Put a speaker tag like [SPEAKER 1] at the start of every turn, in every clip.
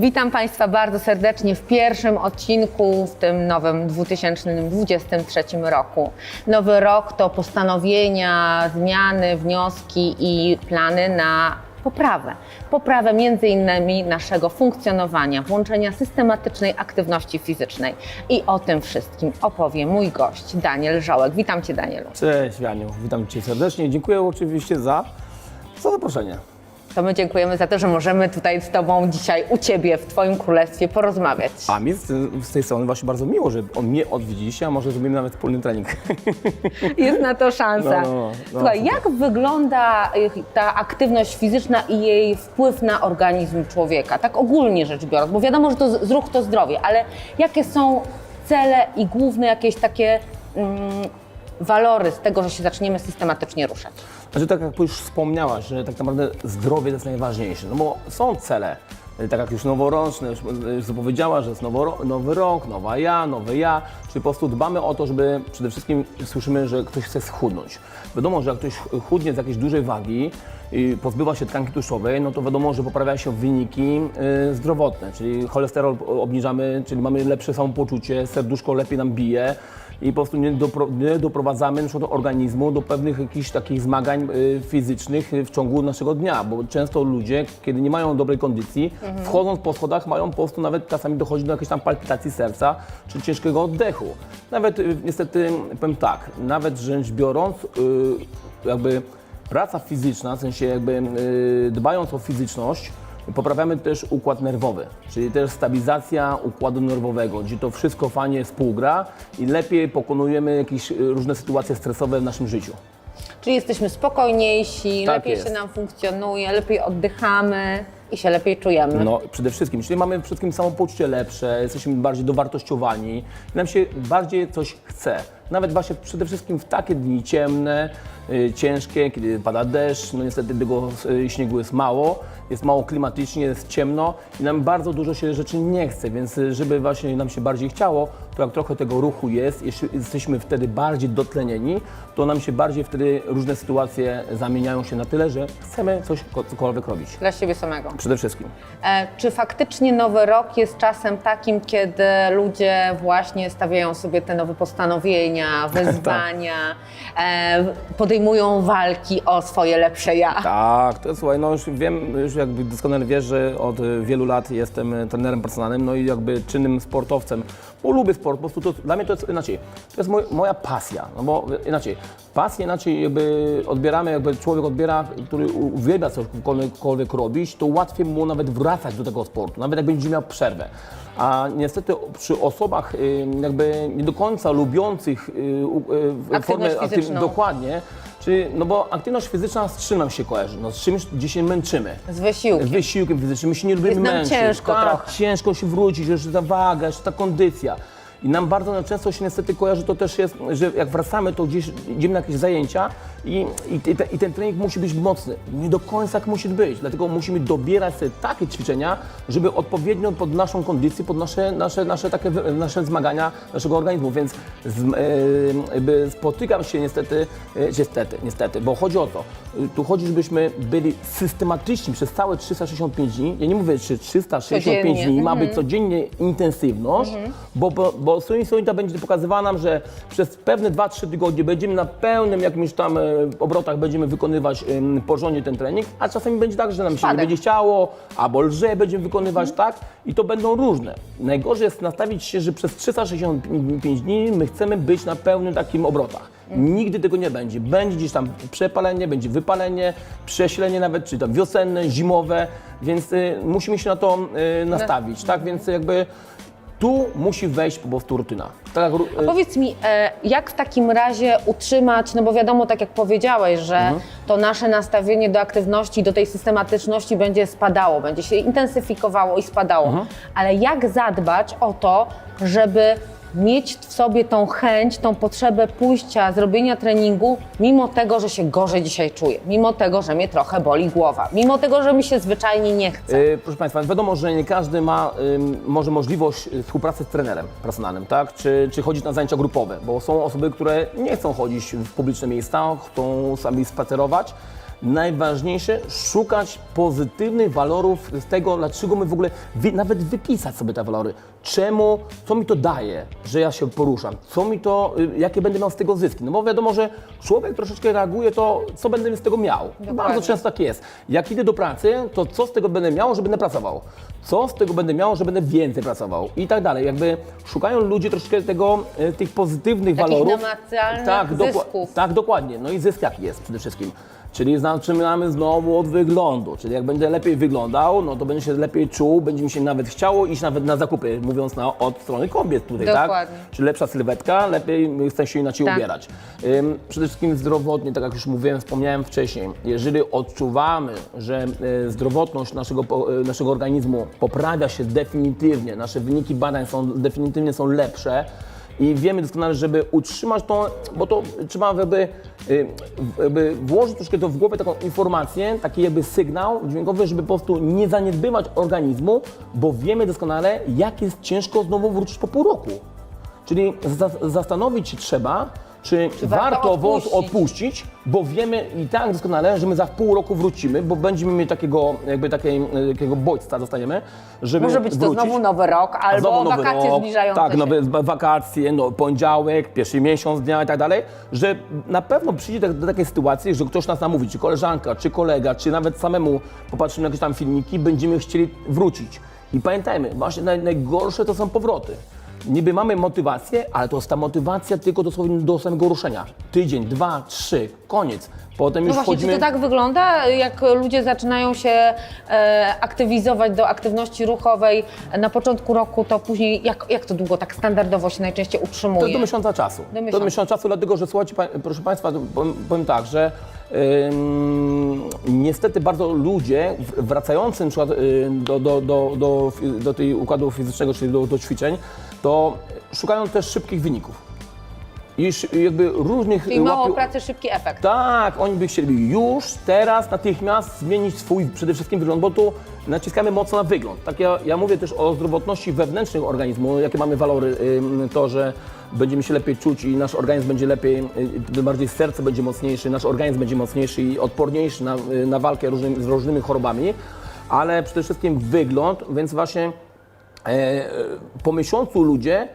[SPEAKER 1] Witam Państwa bardzo serdecznie w pierwszym odcinku w tym nowym 2023 roku. Nowy rok to postanowienia, zmiany, wnioski i plany na poprawę. Poprawę między innymi naszego funkcjonowania, włączenia systematycznej aktywności fizycznej. I o tym wszystkim opowie mój gość Daniel Żołek. Witam Cię Danielu.
[SPEAKER 2] Cześć Wianiu, witam Cię serdecznie. Dziękuję oczywiście za, za zaproszenie.
[SPEAKER 1] To my dziękujemy za to, że możemy tutaj z Tobą dzisiaj u Ciebie w Twoim królestwie porozmawiać.
[SPEAKER 2] A mi z, z tej strony właśnie bardzo miło, że on mnie odwiedziliście, a może zrobimy nawet wspólny trening.
[SPEAKER 1] Jest na to szansa.
[SPEAKER 2] No, no, no.
[SPEAKER 1] Słuchaj, jak wygląda ta aktywność fizyczna i jej wpływ na organizm człowieka? Tak ogólnie rzecz biorąc, bo wiadomo, że to z- ruch to zdrowie, ale jakie są cele i główne jakieś takie mm, walory z tego, że się zaczniemy systematycznie ruszać?
[SPEAKER 2] Znaczy tak jak już wspomniałaś, że tak naprawdę zdrowie jest najważniejsze, no bo są cele, y, tak jak już noworoczne, już już zapowiedziała, że jest nowy rok, nowa ja, nowy ja, czyli po prostu dbamy o to, żeby przede wszystkim słyszymy, że ktoś chce schudnąć. Wiadomo, że jak ktoś chudnie z jakiejś dużej wagi, i pozbywa się tkanki tłuszczowej, no to wiadomo, że poprawia się wyniki y, zdrowotne, czyli cholesterol obniżamy, czyli mamy lepsze samopoczucie, serduszko lepiej nam bije i po prostu nie, dopro, nie doprowadzamy naszego organizmu do pewnych jakichś takich zmagań y, fizycznych w ciągu naszego dnia, bo często ludzie, kiedy nie mają dobrej kondycji, wchodząc po schodach mają po prostu nawet czasami dochodzi do jakiejś tam palpitacji serca czy ciężkiego oddechu. Nawet y, niestety, powiem tak, nawet rzecz biorąc, y, jakby praca fizyczna, w sensie jakby y, dbając o fizyczność, poprawiamy też układ nerwowy, czyli też stabilizacja układu nerwowego, gdzie to wszystko fajnie współgra i lepiej pokonujemy jakieś y, różne sytuacje stresowe w naszym życiu.
[SPEAKER 1] Czyli jesteśmy spokojniejsi,
[SPEAKER 2] Tak
[SPEAKER 1] lepiej
[SPEAKER 2] jest.
[SPEAKER 1] się nam funkcjonuje, lepiej oddychamy i się lepiej czujemy.
[SPEAKER 2] No przede wszystkim, czyli mamy przede wszystkim samopoczucie lepsze, jesteśmy bardziej dowartościowani, nam się bardziej coś chce. Nawet właśnie przede wszystkim w takie dni ciemne, ciężkie, kiedy pada deszcz, no niestety tego y, śniegu jest mało, jest mało klimatycznie, jest ciemno i nam bardzo dużo się rzeczy nie chce, więc y, żeby właśnie nam się bardziej chciało, to jak trochę tego ruchu jest, jeśli jesteśmy wtedy bardziej dotlenieni, to nam się bardziej wtedy różne sytuacje zamieniają się na tyle, że chcemy coś cokolwiek robić.
[SPEAKER 1] Dla siebie samego.
[SPEAKER 2] Przede wszystkim.
[SPEAKER 1] E, Czy faktycznie nowy rok jest czasem takim, kiedy ludzie właśnie stawiają sobie te nowe postanowienia, wyzwania, e, podejmują walki o swoje lepsze ja?
[SPEAKER 2] Tak, to słuchaj, no już wiem, już jakby doskonale wiesz, że od wielu lat jestem trenerem personalnym, no i jakby czynnym sportowcem, bo lubię sport, po prostu to, dla mnie to jest inaczej, to jest moj, moja pasja, no bo inaczej, pasję inaczej jakby odbieramy, jakby człowiek odbiera, który uwielbia cokolwiek robić, to łatwiej mu nawet wracać do tego sportu, nawet jak będzie miał przerwę. A niestety przy osobach jakby nie do końca lubiących y, u- y, formę aktyw-
[SPEAKER 1] fizyczną.
[SPEAKER 2] dokładnie, Czyli, no bo aktywność fizyczna z czym nam się kojarzy? No z czymś, gdzie się męczymy.
[SPEAKER 1] Z wysiłkiem.
[SPEAKER 2] Wysiłkiem fizycznym, my się nie lubimy
[SPEAKER 1] Jest nam
[SPEAKER 2] męczyć.
[SPEAKER 1] ciężko
[SPEAKER 2] tak,
[SPEAKER 1] trochę.
[SPEAKER 2] ciężko się wrócić, jeszcze ta waga, jeszcze ta kondycja. I nam bardzo często się niestety kojarzy to też jest, że jak wracamy, to gdzieś idziemy na jakieś zajęcia i, i, te, i ten trening musi być mocny. Nie do końca tak musi być, dlatego musimy dobierać sobie takie ćwiczenia, żeby odpowiednio pod naszą kondycję, pod nasze, nasze, nasze, takie, nasze zmagania naszego organizmu. Więc z, e, spotykam się niestety, e, niestety, niestety, bo chodzi o to, y, tu chodzi, żebyśmy byli systematyczni przez całe 365 dni. Ja nie mówię, czy 365
[SPEAKER 1] Codziennie.
[SPEAKER 2] dni ma być codziennie intensywność, bo, bo, bo Sonita będzie pokazywała nam, że przez pewne 2-3 tygodnie będziemy na pełnym jakimś tam e, obrotach będziemy wykonywać porządnie ten trening, a czasami będzie tak, że nam się nie będzie chciało, albo lżej będziemy wykonywać tak i to będą różne. Najgorzej jest nastawić się, że przez 365 dni my chcemy być na pełnym takim obrotach. Nigdy tego nie będzie. Będzie gdzieś tam przepalenie, będzie wypalenie, prześlenie nawet, czy tam wiosenne, zimowe, więc y, musimy się na to y, nastawić, tak? Więc jakby tu musi wejść po prostu rutyna. Tak jak, y,
[SPEAKER 1] Powiedz mi, e, jak w takim razie utrzymać, no bo wiadomo, tak jak powiedziałeś, że
[SPEAKER 2] Mhm.
[SPEAKER 1] to nasze nastawienie do aktywności, do tej systematyczności będzie spadało, będzie się intensyfikowało i spadało,
[SPEAKER 2] Mhm.
[SPEAKER 1] ale jak zadbać o to, żeby mieć w sobie tą chęć, tą potrzebę pójścia, zrobienia treningu, mimo tego, że się gorzej dzisiaj czuję, mimo tego, że mnie trochę boli głowa, mimo tego, że mi się zwyczajnie nie chce.
[SPEAKER 2] Y, Proszę Państwa, wiadomo, że nie każdy ma ym, może możliwość y, współpracy z trenerem personalnym, tak? Czy, czy chodzić na zajęcia grupowe, bo są osoby, które nie chcą chodzić w publiczne miejsca, chcą sami spacerować. Najważniejsze szukać pozytywnych walorów z tego, dlaczego my w ogóle, wy, nawet wypisać sobie te walory. Czemu, co mi to daje, że ja się poruszam? Co mi to, y, jakie będę miał z tego zyski? No bo wiadomo, że człowiek troszeczkę reaguje, to co będę z tego miał? Bardzo często tak jest. Jak idę do pracy, to co z tego będę miał, że będę pracował? Co z tego będę miał, że będę więcej pracował? I tak dalej. Jakby szukają ludzie troszeczkę tego, y, tych pozytywnych
[SPEAKER 1] Takich
[SPEAKER 2] walorów.
[SPEAKER 1] namacalnych
[SPEAKER 2] tak, tak, dokładnie. No i zysk jaki jest przede wszystkim. Czyli zaczynamy znowu od wyglądu. Czyli jak będę lepiej wyglądał, no to będę się lepiej czuł, będzie mi się nawet chciało iść nawet na zakupy, mówiąc na, od strony kobiet tutaj,
[SPEAKER 1] Dokładnie.
[SPEAKER 2] tak? Czyli lepsza sylwetka, lepiej chcę się inaczej
[SPEAKER 1] Tak.
[SPEAKER 2] ubierać. Ym, przede wszystkim zdrowotnie, tak jak już mówiłem, wspomniałem wcześniej, jeżeli odczuwamy, że y, zdrowotność naszego, y, naszego organizmu poprawia się definitywnie, nasze wyniki badań są definitywnie są lepsze, i wiemy doskonale, żeby utrzymać to, bo to trzeba jakby, y, jakby włożyć troszkę to w głowę taką informację, taki jakby sygnał dźwiękowy, żeby po prostu nie zaniedbywać organizmu, bo wiemy doskonale, jak jest ciężko znowu wrócić po pół roku. Czyli za, zastanowić się trzeba, czy,
[SPEAKER 1] warto
[SPEAKER 2] warto wąs
[SPEAKER 1] odpuścić?
[SPEAKER 2] bo wiemy i tak doskonale, że my za pół roku wrócimy, bo będziemy mieli takiego, jakby takiej, takiego bodźca dostaniemy, żeby
[SPEAKER 1] Może być to
[SPEAKER 2] wrócić.
[SPEAKER 1] znowu nowy rok, albo
[SPEAKER 2] Znowu nowy
[SPEAKER 1] wakacje
[SPEAKER 2] rok,
[SPEAKER 1] zbliżające
[SPEAKER 2] Tak,
[SPEAKER 1] się.
[SPEAKER 2] nowe wakacje, no, poniedziałek, pierwszy miesiąc dnia i tak dalej, że na pewno przyjdzie do, do takiej sytuacji, że ktoś nas namówi, czy koleżanka, czy kolega, czy nawet samemu popatrzymy na jakieś tam filmiki, będziemy chcieli wrócić. I pamiętajmy, właśnie naj, najgorsze to są powroty. Niby mamy motywację, ale to jest ta motywacja tylko dosłownie do samego ruszenia. Tydzień, dwa, trzy, koniec. Potem
[SPEAKER 1] No
[SPEAKER 2] już
[SPEAKER 1] właśnie,
[SPEAKER 2] wchodzimy...
[SPEAKER 1] czy to tak wygląda, jak ludzie zaczynają się e, aktywizować do aktywności ruchowej na początku roku, to później jak, jak to długo tak standardowo się najczęściej
[SPEAKER 2] To
[SPEAKER 1] utrzymuje?
[SPEAKER 2] do miesiąca czasu.
[SPEAKER 1] Do miesiąca.
[SPEAKER 2] czasu, dlatego że słuchajcie, pa- proszę Państwa, powiem, powiem tak, że ym, niestety bardzo ludzie w- wracający na przykład y, do, do, do, do, fi- do tej układu fizycznego, czyli do, do ćwiczeń, to szukają też szybkich wyników. I jakby różnych
[SPEAKER 1] Czyli mało
[SPEAKER 2] łapią-
[SPEAKER 1] pracy, szybki efekt.
[SPEAKER 2] tak, oni by chcieli już, teraz, natychmiast zmienić swój przede wszystkim wygląd, bo tu naciskamy mocno na wygląd. Tak ja, ja mówię też o zdrowotności wewnętrznej organizmu, jakie mamy walory, to, że będziemy się lepiej czuć i nasz organizm będzie lepiej, y, bardziej serce będzie mocniejszy, nasz organizm będzie mocniejszy i odporniejszy na, y, na walkę różnymi, z różnymi chorobami, ale przede wszystkim wygląd, więc właśnie po miesiącu ludzie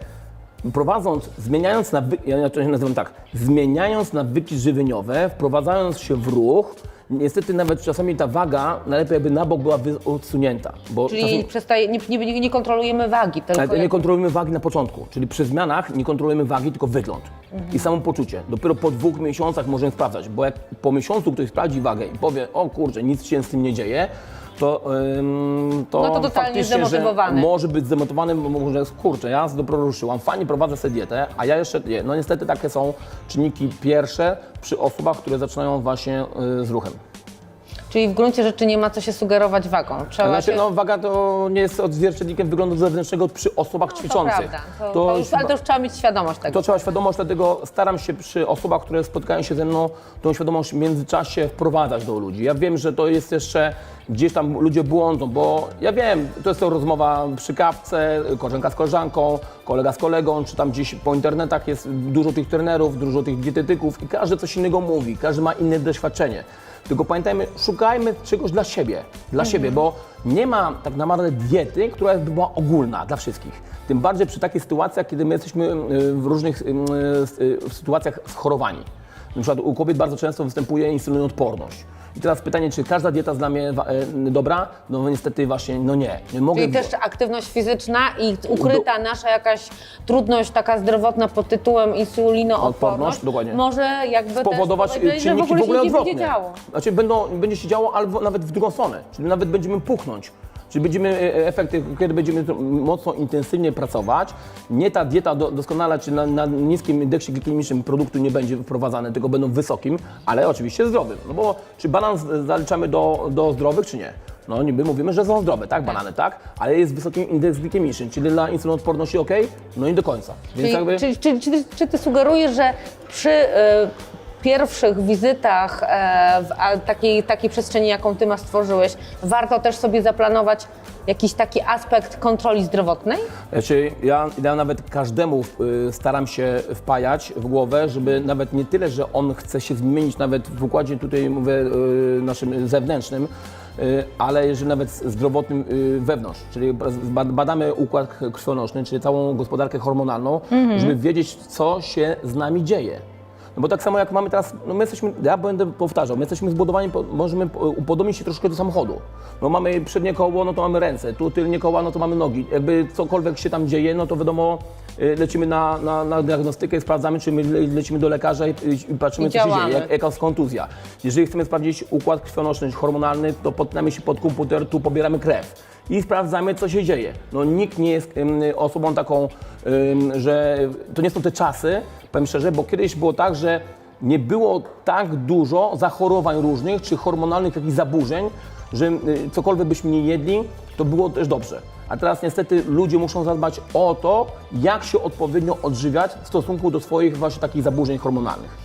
[SPEAKER 2] prowadząc, zmieniając nawyki, ja to nazywam tak, zmieniając nawyki żywieniowe, wprowadzając się w ruch, niestety nawet czasami ta waga najlepiej jakby na bok była odsunięta, bo
[SPEAKER 1] Czyli
[SPEAKER 2] czasami,
[SPEAKER 1] przestaje, nie, nie, nie kontrolujemy wagi, tylko
[SPEAKER 2] nie kontrolujemy wagi na początku, czyli przy zmianach nie kontrolujemy wagi, tylko wygląd i samopoczucie. Dopiero po dwóch miesiącach możemy sprawdzać, bo jak po miesiącu ktoś sprawdzi wagę i powie, o kurczę, nic się z tym nie dzieje, to, ym, to,
[SPEAKER 1] No to totalnie
[SPEAKER 2] faktycznie, że
[SPEAKER 1] zdemotywowany.
[SPEAKER 2] może być zdemotowany, bo może kurczę, ja dobro ruszyłam, fajnie prowadzę sobie dietę, a ja jeszcze nie. No niestety takie są czynniki pierwsze przy osobach, które zaczynają właśnie y, z ruchem.
[SPEAKER 1] Czyli w gruncie rzeczy nie ma co się sugerować wagą. Trzeba
[SPEAKER 2] Znaczy,
[SPEAKER 1] się...
[SPEAKER 2] no, waga to nie jest odzwierciednikiem wyglądu zewnętrznego przy osobach
[SPEAKER 1] to
[SPEAKER 2] ćwiczących.
[SPEAKER 1] prawda. To, to już, ale to już trzeba mieć świadomość tego.
[SPEAKER 2] To trzeba świadomość, dlatego staram się przy osobach, które spotykają się ze mną, tą świadomość w międzyczasie wprowadzać do ludzi. Ja wiem, że to jest jeszcze gdzieś tam ludzie błądzą, bo ja wiem, to jest to rozmowa przy kawce, koleżanka z koleżanką, kolega z kolegą, czy tam gdzieś po internetach jest dużo tych trenerów, dużo tych dietetyków i każdy coś innego mówi, każdy ma inne doświadczenie. Tylko pamiętajmy, szukajmy czegoś dla siebie, dla siebie, bo nie ma tak naprawdę diety, która by była ogólna dla wszystkich. Tym bardziej przy takich sytuacjach, kiedy my jesteśmy y, w różnych y, y, w sytuacjach schorowani. Na przykład u kobiet bardzo często występuje insulinoodporność. I teraz pytanie, czy każda dieta jest dla mnie wa- y, dobra? No niestety właśnie, no nie. nie mogę
[SPEAKER 1] Czyli też aktywność fizyczna i ukryta nasza jakaś trudność taka zdrowotna pod tytułem insulinoodporność
[SPEAKER 2] Odporność, dokładnie.
[SPEAKER 1] może jakby
[SPEAKER 2] spowodować
[SPEAKER 1] też spowodować, że
[SPEAKER 2] czynniki w ogóle,
[SPEAKER 1] się nic nie
[SPEAKER 2] odwrotne.
[SPEAKER 1] będzie działo.
[SPEAKER 2] Znaczy będą, będzie się działo albo nawet w drugą stronę, czyli nawet będziemy puchnąć. Czyli będziemy e, efekty, kiedy będziemy mocno, intensywnie pracować, nie ta dieta do, doskonale, czy na, na niskim indeksie glikemicznym produktu nie będzie wprowadzane, tylko będą wysokim, ale oczywiście zdrowym. No bo czy banan z- zaliczamy do, do zdrowych, czy nie? No niby mówimy, że są zdrowe, tak? Banany, tak? Ale jest wysoki indeks glikemiczny, czyli dla insulinodporności ok? No i do końca. Więc
[SPEAKER 1] Czyli,
[SPEAKER 2] jakby...
[SPEAKER 1] czy, czy, czy, ty- czy ty sugerujesz, że przy y, pierwszych wizytach e, w takiej, takiej przestrzeni, jaką Ty ma stworzyłeś, warto też sobie zaplanować jakiś taki aspekt kontroli zdrowotnej?
[SPEAKER 2] Znaczy, ja, ja nawet każdemu y, staram się wpajać w głowę, żeby nawet nie tyle, że on chce się zmienić nawet w układzie tutaj mówię y, naszym zewnętrznym, ale jeżeli nawet zdrowotnym wewnątrz, czyli ba- badamy układ krwionośny, czyli całą gospodarkę hormonalną, żeby wiedzieć, co się z nami dzieje. No bo tak samo jak mamy teraz, no my jesteśmy, ja będę powtarzał, my jesteśmy zbudowani, możemy po- upodobnić się troszkę do samochodu. No mamy przednie koło, no to mamy ręce, tu tylnie koła, no to mamy nogi. Jakby cokolwiek się tam dzieje, no to wiadomo, y, lecimy na, na, na diagnostykę, sprawdzamy, czy my le- lecimy do lekarza i, i patrzymy,
[SPEAKER 1] I
[SPEAKER 2] co się dzieje, jak, jaka jest kontuzja. Jeżeli chcemy sprawdzić układ krwionośny, hormonalny, to podpinamy się pod komputer, tu pobieramy krew i sprawdzamy, co się dzieje. No nikt nie jest osobą taką, że to nie są te czasy, powiem szczerze, bo kiedyś było tak, że nie było tak dużo zachorowań różnych, czy hormonalnych jakichś zaburzeń, że y, cokolwiek byśmy nie jedli, to było też dobrze. A teraz niestety ludzie muszą zadbać o to, jak się odpowiednio odżywiać w stosunku do swoich właśnie takich zaburzeń hormonalnych.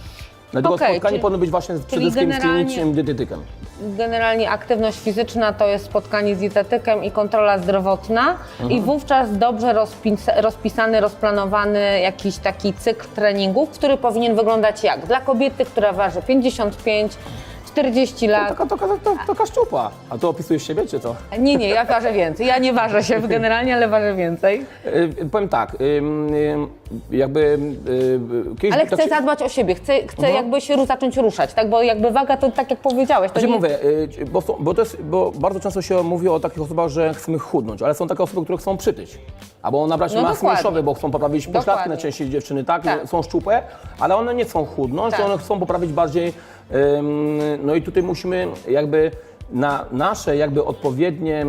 [SPEAKER 2] Dlatego
[SPEAKER 1] Okej,
[SPEAKER 2] spotkanie
[SPEAKER 1] czyli-
[SPEAKER 2] powinno być właśnie z- przede wszystkim z klinicznym dietetykiem.
[SPEAKER 1] Generalnie aktywność fizyczna to jest spotkanie z dietetykiem i kontrola zdrowotna i wówczas dobrze rozpis- rozpisany, rozplanowany jakiś taki cykl treningów, który powinien wyglądać jak? Dla kobiety, która waży 55, 40 lat.
[SPEAKER 2] Taka, taka, taka, taka szczupa. A to opisujesz siebie, czy co?
[SPEAKER 1] Nie, nie, ja ważę więcej. Ja nie ważę się generalnie, ale ważę więcej.
[SPEAKER 2] Y, powiem tak, jakby... Y, kiedyś
[SPEAKER 1] Ale
[SPEAKER 2] tak
[SPEAKER 1] chcę
[SPEAKER 2] się-
[SPEAKER 1] zadbać o siebie, chcę, chcę jakby się ru- zacząć ruszać, tak? Bo jakby waga to tak jak powiedziałeś, to
[SPEAKER 2] Znaczy
[SPEAKER 1] nie...
[SPEAKER 2] mówię, y, bo, są- bo, to jest, bo bardzo często się mówi o takich osobach, że chcemy chudnąć, ale są takie osoby, które chcą przytyć. Albo nabrać
[SPEAKER 1] No
[SPEAKER 2] masy
[SPEAKER 1] dokładnie.
[SPEAKER 2] bo chcą poprawić pośladki,
[SPEAKER 1] Dokładnie.
[SPEAKER 2] najczęściej dziewczyny tak,
[SPEAKER 1] Tak.
[SPEAKER 2] są szczupłe, ale one nie chcą chudnąć,
[SPEAKER 1] Tak.
[SPEAKER 2] one chcą poprawić bardziej, no i tutaj musimy jakby na nasze jakby odpowiednie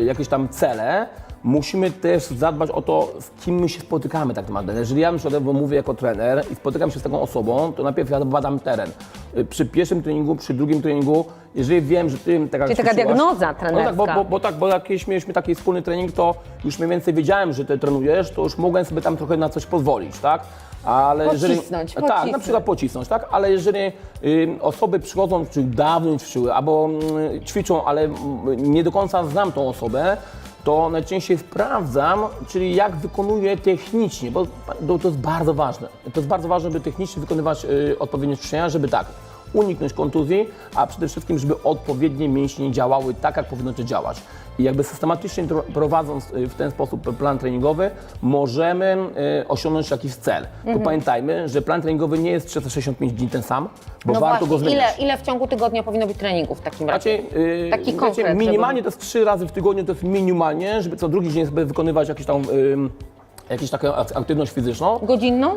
[SPEAKER 2] y, jakieś tam cele, musimy też zadbać o to, z kim my się spotykamy tak naprawdę. Jeżeli ja na przykład mówię jako trener i spotykam się z taką osobą, to najpierw ja badam teren. Y, Przy pierwszym treningu, przy drugim treningu, jeżeli wiem, że ty tak
[SPEAKER 1] Czyli taka diagnoza
[SPEAKER 2] No tak, bo,
[SPEAKER 1] trenerska.
[SPEAKER 2] bo, bo tak, bo jak mieliśmy taki wspólny trening, to już mniej więcej wiedziałem, że ty trenujesz, to już mogłem sobie tam trochę na coś pozwolić, tak? Ale
[SPEAKER 1] Pocisnąć,
[SPEAKER 2] jeżeli, Tak, na
[SPEAKER 1] pocisnąć.
[SPEAKER 2] przykład pocisnąć, tak? Ale jeżeli y, osoby przychodzą, czy dawno ćwiczyły, albo mm, ćwiczą, ale mm, nie do końca znam tą osobę, to najczęściej sprawdzam, czyli jak wykonuje technicznie, bo to, to jest bardzo ważne. To jest bardzo ważne, by technicznie wykonywać y, odpowiednie ćwiczenia, żeby tak, uniknąć kontuzji, a przede wszystkim, żeby odpowiednie mięśnie działały tak, jak powinno to działać. I jakby systematycznie prowadząc y, w ten sposób plan treningowy, możemy y, osiągnąć jakiś cel. Tylko pamiętajmy, że plan treningowy nie jest 365 dni ten sam, bo
[SPEAKER 1] no
[SPEAKER 2] warto
[SPEAKER 1] właśnie,
[SPEAKER 2] go zmieniać.
[SPEAKER 1] ile, ile w ciągu tygodnia powinno być treningów w takim razie?
[SPEAKER 2] Yy,
[SPEAKER 1] Taki
[SPEAKER 2] wiecie,
[SPEAKER 1] konkret,
[SPEAKER 2] minimalnie to jest trzy razy w tygodniu, to jest minimalnie, żeby co drugi dzień sobie wykonywać jakieś tam, ym, jakąś taką ak- aktywność fizyczną.
[SPEAKER 1] Godzinną?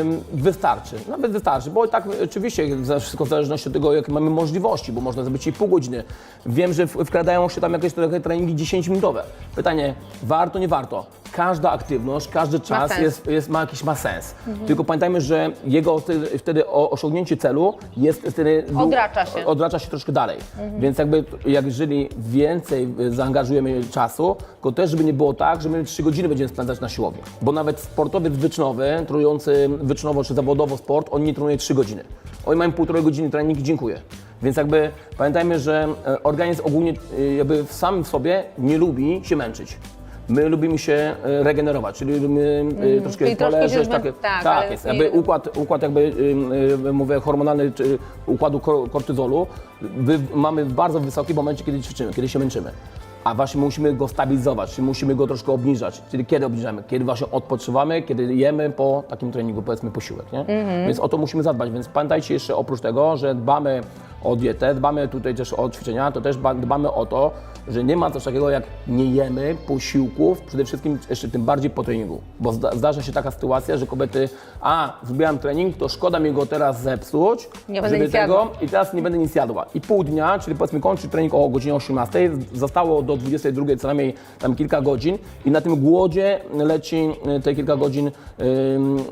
[SPEAKER 2] Ym, wystarczy, nawet wystarczy, bo i tak oczywiście za- wszystko w zależności od tego, jakie mamy możliwości, bo można zrobić i pół godziny. Wiem, że w- wkradają się tam jakieś trochę treningi 10-minutowe. Pytanie, warto, nie warto? Każda aktywność, każdy czas
[SPEAKER 1] sens.
[SPEAKER 2] jest, jest, ma jakiś ma sens. Tylko pamiętajmy, że jego wtedy, wtedy o- osiągnięcie celu jest wtedy...
[SPEAKER 1] Odracza się.
[SPEAKER 2] Odracza się troszkę dalej. Więc jakby, jak jeżeli więcej y, zaangażujemy czasu, to też, żeby nie było tak, że my 3 godziny będziemy spędzać na siłowni. Bo nawet sportowiec wyczynowy, trujący wyczynowo czy zawodowo sport, on nie trenuje 3 godziny. Oni mają półtorej godziny trening dziękuję. Więc jakby pamiętajmy, że e, organizm ogólnie y, jakby w samym w sobie nie lubi się męczyć. My lubimy się e, regenerować, czyli lubimy y, troszkę poleżeć. Tak,
[SPEAKER 1] tak,
[SPEAKER 2] tak
[SPEAKER 1] ale
[SPEAKER 2] jest. Jakby układ, układ jakby, y, mówię, hormonalny, czy układu ko- kortyzolu wy, mamy w bardzo wysoki w momencie, kiedy ćwiczymy, kiedy się męczymy. A właśnie musimy go stabilizować, czyli musimy go troszkę obniżać. Czyli kiedy obniżamy? Kiedy właśnie odpoczywamy, kiedy jemy po takim treningu, powiedzmy posiłek, nie? Więc o to musimy zadbać. Więc pamiętajcie jeszcze oprócz tego, że dbamy o dietę, dbamy tutaj też o ćwiczenia, to też ba- dbamy o to, że nie ma coś takiego jak nie jemy posiłków, przede wszystkim jeszcze tym bardziej po treningu. Bo zda, zdarza się taka sytuacja, że kobiety, a zrobiłam trening, to szkoda mi go teraz zepsuć,
[SPEAKER 1] Nie będę jadła.
[SPEAKER 2] i teraz nie będę nic jadła. I pół dnia, czyli powiedzmy kończy trening o godzinie 18, zostało do 22 co najmniej tam kilka godzin i na tym głodzie leci y, te kilka godzin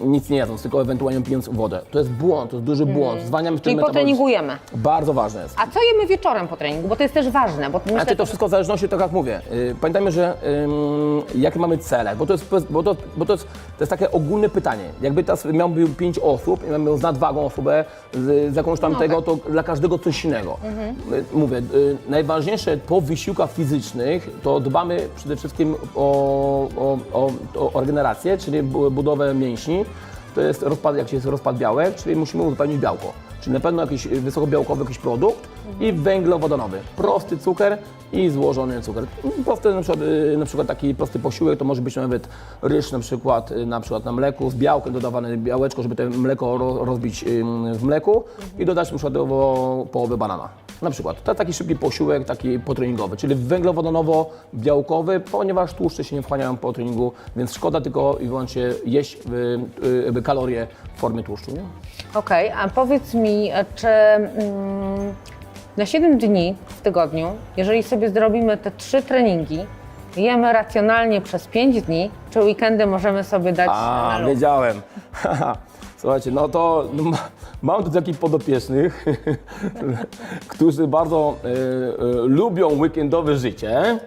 [SPEAKER 2] nic nie jadąc, tylko ewentualnie pijąc wodę. To jest błąd, to jest duży błąd. Zwalniamy w tym
[SPEAKER 1] Czyli potreningujemy.
[SPEAKER 2] Bardzo ważne jest.
[SPEAKER 1] A co jemy wieczorem po treningu? Bo to jest też ważne, bo myślę,
[SPEAKER 2] Znaczy to wszystko wszystko w zależności, tak jak mówię. Y, Pamiętajmy, że jakie mamy cele, bo to jest, bo to, bo to jest, to jest takie ogólne pytanie. Jakby teraz miałby pięć osób i mamy z nadwagą osobę z, z jakąś tam
[SPEAKER 1] No
[SPEAKER 2] tego,
[SPEAKER 1] tak.
[SPEAKER 2] to dla każdego coś innego. Y, Mówię, y, najważniejsze po wysiłkach fizycznych to dbamy przede wszystkim o, o, o, o regenerację, czyli bu- budowę mięśni. To jest rozpad, jak się jest rozpad białek, czyli musimy uzupełnić białko. Czyli na pewno jakiś wysokobiałkowy jakiś produkt i węglowodanowy. Prosty cukier i złożony cukier. Prosty, na, przykład, y, na przykład taki prosty posiłek to może być nawet ryż na przykład, y, na przykład na mleku z białkiem dodawane białeczko, żeby to mleko ro- rozbić w mleku i dodać na przykład połowę banana. Na przykład. To taki szybki posiłek, taki potreningowy, czyli węglowodanowo-białkowy, ponieważ tłuszcze się nie wchłaniają po treningu, więc szkoda tylko i wyłącznie jeść y, kalorie w formie tłuszczu.
[SPEAKER 1] Okej, a powiedz mi, czy mm, na 7 dni w tygodniu, jeżeli sobie zrobimy te trzy treningi, jemy racjonalnie przez 5 dni, czy weekendy możemy sobie dać
[SPEAKER 2] A,
[SPEAKER 1] na luz?
[SPEAKER 2] wiedziałem. Słuchajcie, no to no, ma- mam tu takich podopiecznych, którzy bardzo e, e, lubią weekendowe życie.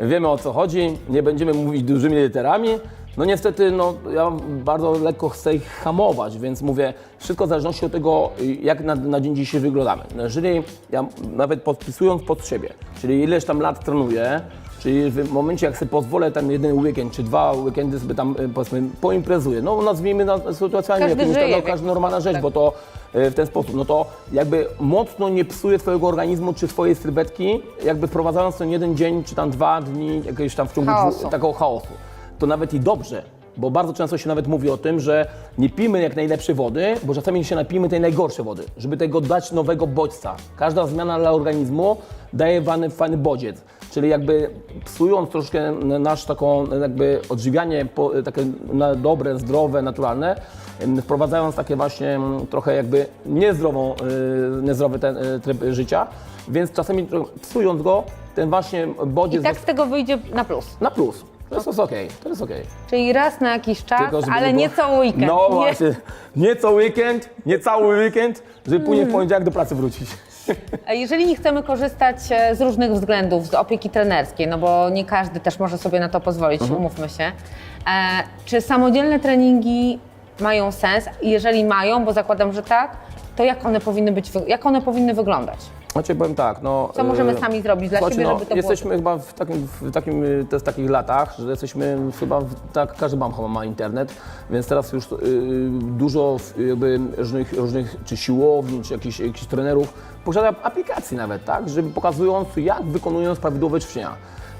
[SPEAKER 2] Wiemy o co chodzi, nie będziemy mówić dużymi literami. No niestety, no, ja bardzo lekko chcę ich hamować, więc mówię, wszystko w zależności od tego, jak na, na dzień dzisiejszy wyglądamy. No, Jeżeli ja nawet podpisując pod siebie, czyli ileś tam lat trenuję, Czyli w momencie, jak sobie pozwolę ten jeden weekend czy dwa weekendy sobie tam e, powiedzmy poimprezuję, no nazwijmy na sytuacjami
[SPEAKER 1] Każdy
[SPEAKER 2] jakimiś,
[SPEAKER 1] żyje
[SPEAKER 2] no, każda normalna rzecz,
[SPEAKER 1] tak.
[SPEAKER 2] bo to e, w ten sposób, no to jakby mocno nie psuje twojego organizmu czy twojej sylwetki, jakby wprowadzając ten jeden dzień czy tam dwa dni jakiegoś tam w ciągu
[SPEAKER 1] Chaosu.
[SPEAKER 2] dwu- takiego chaosu. To nawet i dobrze, bo bardzo często się nawet mówi o tym, że nie pijmy jak najlepsze wody, bo czasami się napijmy tej najgorszej wody, żeby tego dać nowego bodźca. Każda zmiana dla organizmu daje fajny, fajny bodziec. Czyli jakby psując troszkę nasz taką jakby odżywianie takie na dobre, zdrowe, naturalne, wprowadzając takie właśnie em, trochę jakby niezdrową, y, niezdrowy ten y, tryb życia, więc czasami psując go, ten właśnie
[SPEAKER 1] I
[SPEAKER 2] bodziec
[SPEAKER 1] tak z tego wyjdzie na plus.
[SPEAKER 2] na plus. To jest okej, to jest okej.
[SPEAKER 1] Czyli raz na jakiś czas,
[SPEAKER 2] Tylko, żeby
[SPEAKER 1] ale
[SPEAKER 2] było-
[SPEAKER 1] nie cały weekend.
[SPEAKER 2] No
[SPEAKER 1] nie?
[SPEAKER 2] właśnie, nie co weekend, nie cały weekend, żeby później
[SPEAKER 1] Mm.
[SPEAKER 2] w poniedziałek do pracy wrócić.
[SPEAKER 1] A Jeżeli nie chcemy korzystać e, z różnych względów, z opieki trenerskiej, no bo nie każdy też może sobie na to pozwolić,
[SPEAKER 2] Mhm.
[SPEAKER 1] umówmy się, e, czy samodzielne treningi mają sens? Jeżeli mają, bo zakładam, że tak, to jak one powinny być, wy- jak one powinny wyglądać?
[SPEAKER 2] Znaczy powiem tak, no...
[SPEAKER 1] Co możemy
[SPEAKER 2] e,
[SPEAKER 1] sami zrobić dla siebie,
[SPEAKER 2] no,
[SPEAKER 1] żeby to
[SPEAKER 2] jesteśmy chyba w takim, w takim, y, też takich latach, że jesteśmy chyba, w, tak, każdy mam chyba ma internet, więc teraz już y, dużo w- jakby różnych, różnych czy siłowni, czy jakichś, jakichś trenerów posiada aplikacji nawet, tak, żeby pokazując jak wykonują prawidłowe ćwiczenia.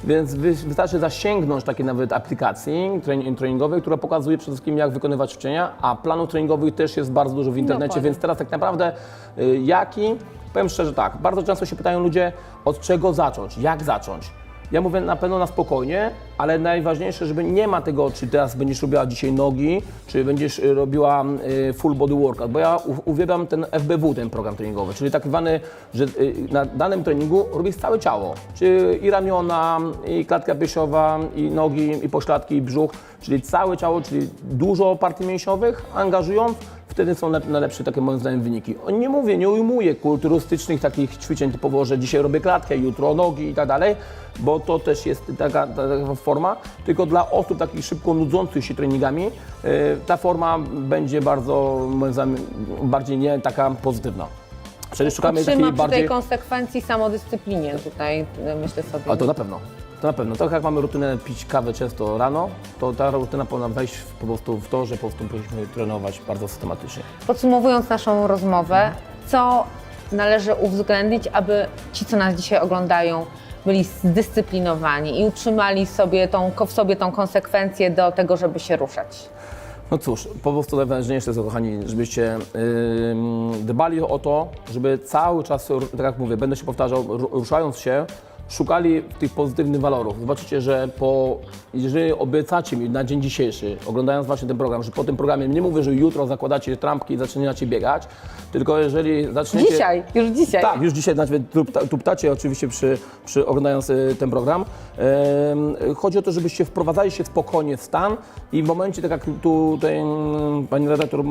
[SPEAKER 2] Więc wy- wystarczy zasięgnąć takiej nawet aplikacji trening- treningowej, która pokazuje przede wszystkim jak wykonywać ćwiczenia, a planów treningowych też jest bardzo dużo w internecie,
[SPEAKER 1] Dokładnie.
[SPEAKER 2] więc teraz tak naprawdę y, jaki? Powiem szczerze tak, bardzo często się pytają ludzie, od czego zacząć, jak zacząć. Ja mówię na pewno na spokojnie, ale najważniejsze, żeby nie ma tego, czy teraz będziesz robiła dzisiaj nogi, czy będziesz y, robiła y, full body workout, bo ja uwielbiam ten FBW, ten program treningowy, czyli tak zwany, że y, na danym treningu robisz całe ciało, czy i ramiona, i klatka piersiowa, i nogi, i pośladki, i brzuch, czyli całe ciało, czyli dużo partii mięśniowych, angażując, wtedy są lep- najlepsze takie moim zdaniem wyniki. Nie mówię, nie ujmuję kulturystycznych takich ćwiczeń typowo, że dzisiaj robię klatkę, jutro nogi i tak dalej, bo to też jest taka, taka forma, tylko dla osób takich szybko nudzących się treningami yy, ta forma będzie bardzo, moim zdaniem, bardziej nie taka pozytywna. Czyli szukamy takiej bardziej...
[SPEAKER 1] tej konsekwencji, samodyscyplinie tutaj, e, myślę sobie.
[SPEAKER 2] A to na pewno. To na pewno. Tak jak mamy rutynę pić kawę często rano, to ta rutyna powinna wejść w, po prostu w to, że po prostu powinniśmy trenować bardzo systematycznie.
[SPEAKER 1] Podsumowując naszą rozmowę, co należy uwzględnić, aby ci, co nas dzisiaj oglądają, byli zdyscyplinowani i utrzymali sobie tą, w sobie tą konsekwencję do tego, żeby się ruszać?
[SPEAKER 2] No cóż, po prostu najważniejsze jest, kochani, żebyście ym, dbali o to, żeby cały czas, tak jak mówię, będę się powtarzał, ru- ruszając się, szukali tych pozytywnych walorów. Zobaczycie, że po, jeżeli obiecacie mi na dzień dzisiejszy, oglądając właśnie ten program, że po tym programie, nie mówię, że jutro zakładacie trampki i zaczynacie biegać, tylko jeżeli zaczniecie...
[SPEAKER 1] Dzisiaj, już dzisiaj.
[SPEAKER 2] Tak, już dzisiaj nawet tupta- tuptacie oczywiście przy, przy oglądając y, ten program. Chodzi o to, żebyście wprowadzali się spokojnie w stan i w momencie, tak jak tutaj mm, pani redaktor y,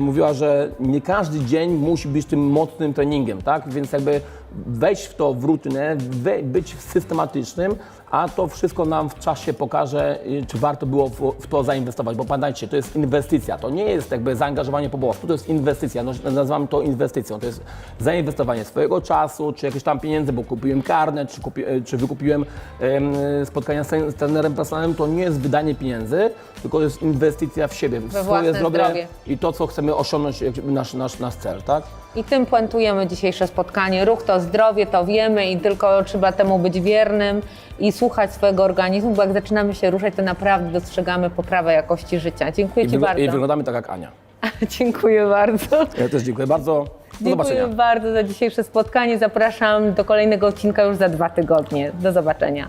[SPEAKER 2] mówiła, że nie każdy dzień musi być tym mocnym treningiem, tak? Więc jakby wejść w to w rutynę, we, być systematycznym, a to wszystko nam w czasie pokaże, y, czy warto było w, to zainwestować, bo pamiętajcie, to jest inwestycja, to nie jest jakby zaangażowanie po prostu, to jest inwestycja, no, nazywam to inwestycją, to jest zainwestowanie swojego czasu, czy jakieś tam pieniędzy, bo kupiłem karnet, czy, kupi, e, czy wykupiłem em, spotkania z, z trenerem personalnym, to nie jest wydanie pieniędzy, tylko to jest inwestycja w siebie, w swoje zdrowie, i to, co chcemy osiągnąć, nasz, nasz, nasz cel, tak?
[SPEAKER 1] I tym puentujemy dzisiejsze spotkanie. Ruch to zdrowie, to wiemy i tylko trzeba temu być wiernym i słuchać swojego organizmu, bo jak zaczynamy się ruszać, to naprawdę dostrzegamy poprawę jakości życia. Dziękuję
[SPEAKER 2] I,
[SPEAKER 1] Ci bardzo.
[SPEAKER 2] I wyglądamy tak jak Ania.
[SPEAKER 1] Dziękuję bardzo.
[SPEAKER 2] Ja też dziękuję bardzo. Do
[SPEAKER 1] Dziękuję
[SPEAKER 2] zobaczenia.
[SPEAKER 1] bardzo za dzisiejsze spotkanie. Zapraszam do kolejnego odcinka już za dwa tygodnie. Do zobaczenia.